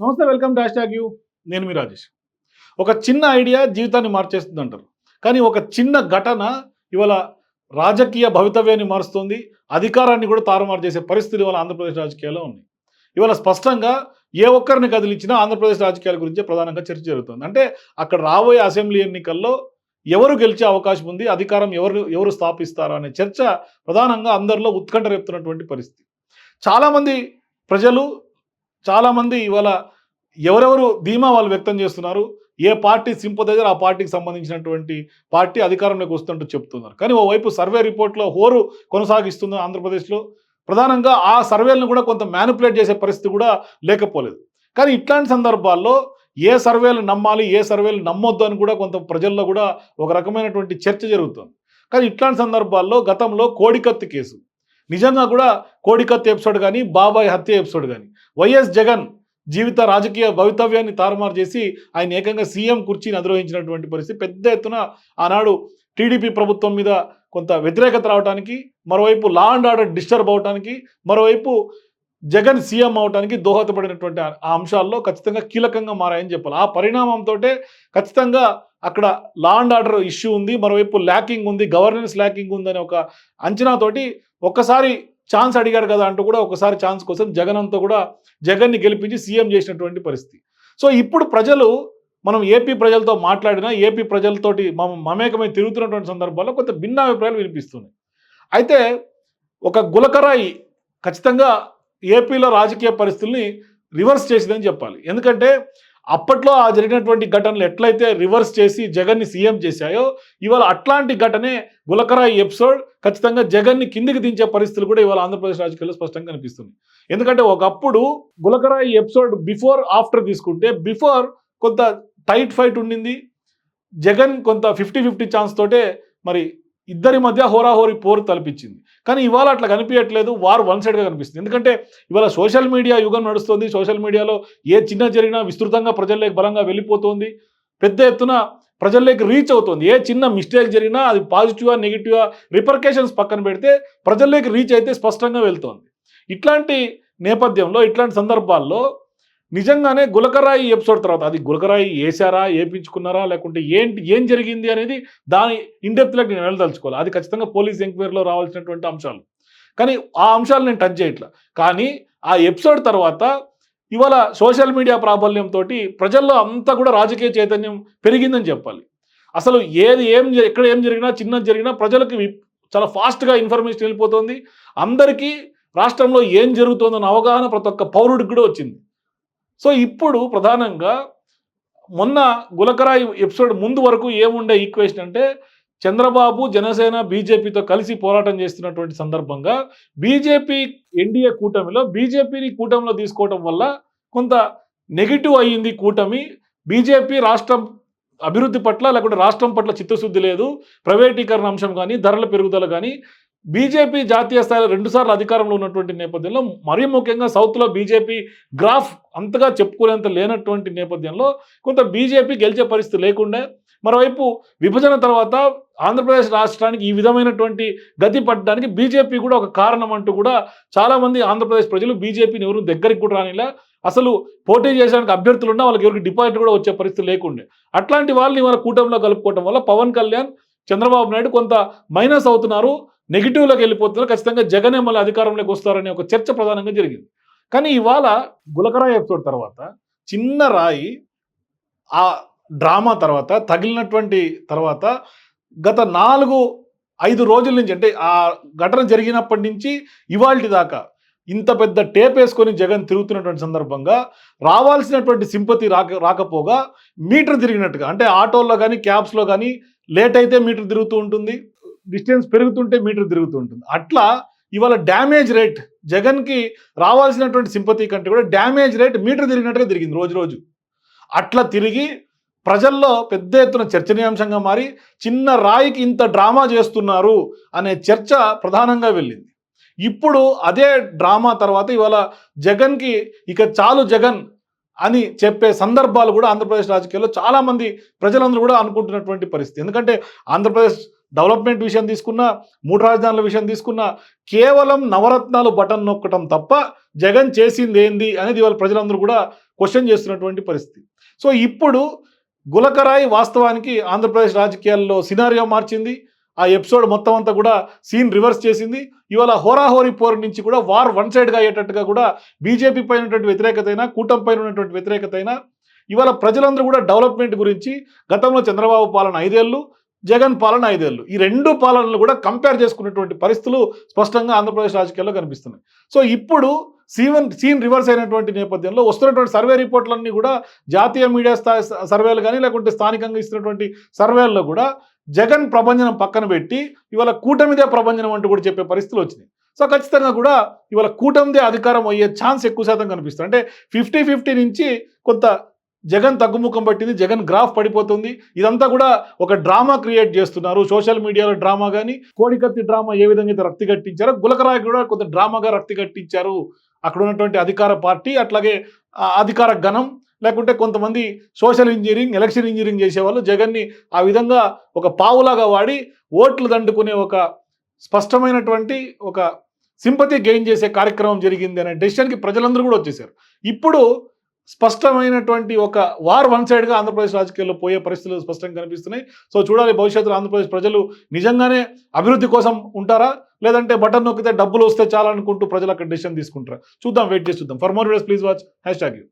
నమస్తే welcome dash tag you. నేను మీ రాజేష్. ఒక చిన్న ఐడియా జీవితాన్ని మార్చేస్తుంది అంటారు కానీ ఒక చిన్న ఘటన ఇవాళ రాజకీయ భవితవ్యాన్ని మారుస్తుంది. అధికారాన్ని కూడా తారుమారు చేసే పరిస్థితులు ఇవాళ ఆంధ్రప్రదేశ్ రాజకీయాల్లో ఉన్నాయి. ఇవాళ స్పష్టంగా ఏ ఒక్కరిని కదిలించినా ఆంధ్రప్రదేశ్ రాజకీయాల గురించే ప్రధానంగా చర్చ జరుగుతుంది. అంటే అక్కడ రాబోయే అసెంబ్లీ ఎన్నికల్లో ఎవరు గెలిచే అవకాశం ఉంది అధికారం ఎవరు ఎవరు స్థాపిస్తారు అనే చర్చ ప్రధానంగా అందరిలో ఉత్కంఠ రేపుతున్నటువంటి పరిస్థితి. చాలామంది ప్రజలు చాలామంది ఇవాళ ఎవరెవరు ధీమా వాళ్ళు వ్యక్తం చేస్తున్నారు ఏ పార్టీ సింపదైజర్ ఆ పార్టీకి సంబంధించినటువంటి పార్టీ అధికారంలోకి వస్తుంటూ చెప్తున్నారు. కానీ ఓవైపు సర్వే రిపోర్ట్లో హోరు కొనసాగిస్తుంది ఆంధ్రప్రదేశ్లో ప్రధానంగా ఆ సర్వేలను కూడా కొంత మ్యానిపులేట్ చేసే పరిస్థితి కూడా లేకపోలేదు. కానీ ఇట్లాంటి సందర్భాల్లో ఏ సర్వేలు నమ్మాలి ఏ సర్వేలు నమ్మొద్దు అని కూడా కొంత ప్రజల్లో కూడా ఒక రకమైనటువంటి చర్చ జరుగుతుంది. కానీ ఇట్లాంటి సందర్భాల్లో గతంలో కోడికత్తి కేసు నిజంగా కూడా కోడికత్తి ఎపిసోడ్ కానీ బాబాయ్ హత్య ఎపిసోడ్ కానీ వైఎస్ జగన్ జీవిత రాజకీయ భవితవ్యాన్ని తారుమారు చేసి ఆయన ఏకంగా సీఎం కుర్చీని అధిరోహించినటువంటి పరిస్థితి పెద్ద ఎత్తున ఆనాడు టీడీపీ ప్రభుత్వం మీద కొంత వ్యతిరేకత రావడానికి మరోవైపు లా అండ్ ఆర్డర్ డిస్టర్బ్ అవడానికి మరోవైపు జగన్ సీఎం అవడానికి దోహదపడినటువంటి ఆ ఆ అంశాల్లో ఖచ్చితంగా కీలకంగా మారాయని చెప్పాలి. ఆ పరిణామంతో ఖచ్చితంగా అక్కడ లా అండ్ ఆర్డర్ ఇష్యూ ఉంది మరోవైపు ల్యాకింగ్ ఉంది గవర్నెన్స్ ల్యాకింగ్ ఉందని ఒక అంచనాతోటి ఒక్కసారి ఛాన్స్ అడిగారు కదా అంటూ కూడా ఒకసారి ఛాన్స్ కోసం జగన్ అంతా కూడా జగన్ని గెలిపించి సీఎం చేసినటువంటి పరిస్థితి. సో ఇప్పుడు ప్రజలు మనం ఏపీ ప్రజలతో మాట్లాడినా ఏపీ ప్రజలతోటి మమ మమేకమై తిరుగుతున్నటువంటి సందర్భాల్లో కొంత భిన్న అభిప్రాయాలు వినిపిస్తున్నాయి. అయితే ఒక గులకరాయి ఖచ్చితంగా ఏపీలో రాజకీయ పరిస్థితుల్ని రివర్స్ చేసిందని చెప్పాలి. ఎందుకంటే అప్పట్లో ఆ జరిగినటువంటి ఘటనలు ఎట్లయితే రివర్స్ చేసి జగన్ని సీఎం చేశాయో ఇవాళ అట్లాంటి ఘటనే గులకరాయి ఎపిసోడ్ ఖచ్చితంగా జగన్ని కిందికి దించే పరిస్థితులు కూడా ఇవాళ ఆంధ్రప్రదేశ్ రాజకీయాల్లో స్పష్టంగా కనిపిస్తుంది ఎందుకంటే ఒకప్పుడు గులకరాయి ఎపిసోడ్ బిఫోర్ ఆఫ్టర్ తీసుకుంటే బిఫోర్ కొంత టైట్ ఫైట్ ఉండింది జగన్ కొంత ఫిఫ్టీ ఫిఫ్టీ ఛాన్స్ తోటే మరి ఇద్దరి మధ్య హోరాహోరీ పోరు తలపించింది. కానీ ఇవాళ అట్లా కనిపించట్లేదు వారు వన్ సైడ్గా కనిపిస్తుంది. ఎందుకంటే ఇవాళ సోషల్ మీడియా యుగం నడుస్తుంది. సోషల్ మీడియాలో ఏ చిన్న జరిగినా విస్తృతంగా ప్రజల్లోకి బలంగా వెళ్ళిపోతుంది. పెద్ద ఎత్తున ప్రజల్లోకి రీచ్ అవుతుంది. ఏ చిన్న మిస్టేక్ జరిగినా అది పాజిటివా నెగిటివా రిపర్కేషన్స్ పక్కన పెడితే ప్రజల్లోకి రీచ్ అయితే స్పష్టంగా వెళ్తోంది. ఇట్లాంటి నేపథ్యంలో ఇట్లాంటి సందర్భాల్లో నిజంగానే గులకరాయి ఎపిసోడ్ తర్వాత అది గులకరాయి వేసారా వేపించుకున్నారా లేకుంటే ఏంటి ఏం జరిగింది అనేది దాని ఇండెప్త్లోకి నేను వెళ్ళదలుచుకోవాలి. అది ఖచ్చితంగా పోలీస్ ఎంక్వైరీలో రావాల్సినటువంటి అంశాలు. కానీ ఆ అంశాలు నేను టచ్ చేయట్లా. కానీ ఆ ఎపిసోడ్ తర్వాత ఇవాళ సోషల్ మీడియా ప్రాబల్యంతో ప్రజల్లో అంతా కూడా రాజకీయ చైతన్యం పెరిగిందని చెప్పాలి. అసలు ఏది ఏం ఎక్కడ ఏం జరిగినా చిన్నది జరిగినా ప్రజలకు చాలా ఫాస్ట్గా ఇన్ఫర్మేషన్ వెళ్ళిపోతుంది. అందరికీ రాష్ట్రంలో ఏం జరుగుతుందన్న అవగాహన ప్రతి ఒక్క పౌరుడికి కూడా వచ్చింది. సో ఇప్పుడు ప్రధానంగా మొన్న గులకరాయి ఎపిసోడ్ ముందు వరకు ఏముండే ఈక్వేషన్ అంటే చంద్రబాబు జనసేన బీజేపీతో కలిసి పోరాటం చేస్తున్నటువంటి సందర్భంగా బీజేపీ ఎన్డీఏ కూటమిలో బీజేపీని కూటమిలో తీసుకోవడం వల్ల కొంత నెగిటివ్ అయ్యింది కూటమి. బీజేపీ రాష్ట్రం అభివృద్ధి పట్ల లేకుంటే రాష్ట్రం పట్ల చిత్తశుద్ధి లేదు. ప్రైవేటీకరణ అంశం కానీ ధరల పెరుగుదల కానీ బీజేపీ జాతీయ స్థాయిలో రెండుసార్లు అధికారంలో ఉన్నటువంటి నేపథ్యంలో మరీ ముఖ్యంగా సౌత్లో బీజేపీ గ్రాఫ్ అంతగా చెప్పుకునేంత లేనటువంటి నేపథ్యంలో కొంత బీజేపీ గెలిచే పరిస్థితి లేకుండా మరోవైపు విభజన తర్వాత ఆంధ్రప్రదేశ్ రాష్ట్రానికి ఈ విధమైనటువంటి గతి పట్టడానికి బీజేపీ కూడా ఒక కారణం అంటూ కూడా చాలామంది ఆంధ్రప్రదేశ్ ప్రజలు బీజేపీని ఎవరు దగ్గరికి కూడా రానిలా. అసలు పోటీ చేయడానికి అభ్యర్థులు ఉన్నా వాళ్ళకి ఎవరికి డిపాజిట్ కూడా వచ్చే పరిస్థితి లేకుండే. అట్లాంటి వాళ్ళని వాళ్ళ కూటమిలో కలుపుకోవడం వల్ల పవన్ కళ్యాణ్ చంద్రబాబు నాయుడు కొంత మైనస్ అవుతున్నారు. నెగిటివ్లోకి వెళ్ళిపోతున్నారు. ఖచ్చితంగా జగనే మళ్ళీ అధికారంలోకి వస్తారనే ఒక చర్చ ప్రధానంగా జరిగింది. కానీ ఇవాళ గులకరాయి ఎపిసోడ్ తర్వాత చిన్న రాయి ఆ డ్రామా తర్వాత తగిలినటువంటి తర్వాత గత నాలుగు ఐదు రోజుల నుంచి అంటే ఆ ఘటన జరిగినప్పటి నుంచి ఇవాల్టి దాకా ఇంత పెద్ద టేప్ వేసుకొని జగన్ తిరుగుతున్నటువంటి సందర్భంగా రావాల్సినటువంటి సింపతి రాక రాకపోగా మీటర్ తిరిగినట్టుగా అంటే ఆటోల్లో కానీ క్యాబ్స్లో కానీ లేట్ అయితే మీటర్ తిరుగుతూ ఉంటుంది. డిస్టెన్స్ పెరుగుతుంటే మీటర్ తిరుగుతూ ఉంటుంది అట్లా ఇవాళ డ్యామేజ్ రేట్ జగన్కి రావాల్సినటువంటి సింపతి కంటే కూడా డ్యామేజ్ రేట్ మీటర్ తిరిగినట్టుగా తిరిగింది రోజు రోజు. అట్లా తిరిగి ప్రజల్లో పెద్ద ఎత్తున చర్చనీయాంశంగా మారి చిన్న రాయికి ఇంత డ్రామా చేస్తున్నారు అనే చర్చ ప్రధానంగా వెళ్ళింది. ఇప్పుడు అదే డ్రామా తర్వాత ఇవాళ జగన్కి ఇక చాలు జగన్ అని చెప్పే సందర్భాలు కూడా ఆంధ్రప్రదేశ్ రాజకీయాల్లో చాలామంది ప్రజలందరూ కూడా అనుకుంటున్నటువంటి పరిస్థితి. ఎందుకంటే ఆంధ్రప్రదేశ్ డెవలప్మెంట్ విషయం తీసుకున్నా మూడు రాజధానుల విషయం తీసుకున్నా కేవలం నవరత్నాలు బటన్ నొక్కటం తప్ప జగన్ చేసింది ఏంది అనేది ఇవాళ ప్రజలందరూ కూడా క్వశ్చన్ చేస్తున్నటువంటి పరిస్థితి. సో ఇప్పుడు గులకరాయి వాస్తవానికి ఆంధ్రప్రదేశ్ రాజకీయాల్లో సినారియో మార్చింది. ఆ ఎపిసోడ్ మొత్తం అంతా కూడా సీన్ రివర్స్ చేసింది. ఇవాళ హోరాహోరీ పోరు నుంచి కూడా వార్ వన్ సైడ్గా అయ్యేటట్టుగా కూడా బీజేపీ పైన ఉన్నటువంటి వ్యతిరేకత అయినా కూటమి పైన ఉన్నటువంటి వ్యతిరేకత అయినా ఇవాళ ప్రజలందరూ కూడా డెవలప్మెంట్ గురించి గతంలో చంద్రబాబు పాలన ఐదేళ్ళు జగన్ పాలన ఐదేళ్ళు. ఈ రెండు పాలనలు కూడా కంపేర్ చేసుకునేటువంటి పరిస్థితులు స్పష్టంగా ఆంధ్రప్రదేశ్ రాజకీయాల్లో కనిపిస్తున్నాయి. సో ఇప్పుడు సీవన్ సీన్ రివర్స్ అయినటువంటి నేపథ్యంలో వస్తున్నటువంటి సర్వే రిపోర్ట్లన్నీ కూడా జాతీయ మీడియా స్థాయి సర్వేలు కానీ లేకుంటే స్థానికంగా ఇస్తున్నటువంటి సర్వేల్లో కూడా జగన్ ప్రభంజనం పక్కన పెట్టి ఇవాళ కూటమిదే ప్రభంజనం అంటూ కూడా చెప్పే పరిస్థితులు వచ్చినాయి. సో ఖచ్చితంగా కూడా ఇవాళ కూటమిదే అధికారం అయ్యే ఛాన్స్ ఎక్కువ శాతం కనిపిస్తుంది. అంటే ఫిఫ్టీ ఫిఫ్టీ నుంచి కొంత జగన్ తగ్గుముఖం పట్టింది జగన్ గ్రాఫ్ పడిపోతుంది. ఇదంతా కూడా ఒక డ్రామా క్రియేట్ చేస్తున్నారు. సోషల్ మీడియాలో డ్రామా కానీ కోడికత్తి డ్రామా ఏ విధంగా అయితే రక్తి కట్టించారో గులకరాయి కూడా కొంత డ్రామాగా రక్తి కట్టించారు. అక్కడ ఉన్నటువంటి అధికార పార్టీ అట్లాగే అధికార గణం లేకుంటే కొంతమంది సోషల్ ఇంజనీరింగ్ ఎలక్షన్ ఇంజనీరింగ్ చేసేవాళ్ళు జగన్ని ఆ విధంగా ఒక పావులాగా వాడి ఓట్లు దండుకునే ఒక స్పష్టమైనటువంటి ఒక సింపతి గెయిన్ చేసే కార్యక్రమం జరిగింది అనే డెసిషన్కి ప్రజలందరూ కూడా వచ్చేసారు. ఇప్పుడు స్పష్టమైనటువంటి ఒక వార్ వన్ సైడ్గా ఆంధ్రప్రదేశ్ రాజకీయాల్లో పోయే పరిస్థితులు స్పష్టంగా కనిపిస్తున్నాయి. సో చూడాలి భవిష్యత్తులో ఆంధ్రప్రదేశ్ ప్రజలు నిజంగానే అభివృద్ధి కోసం ఉంటారా? లేదంటే బటన్ నొక్కితే డబ్బులు వస్తే చాలనుకుంటూ ప్రజలు అక్కడ డిసిషన్ తీసుకుంటారా? చూద్దాం వెయిట్ చేసి చూద్దాం. For more videos please watch hashtag you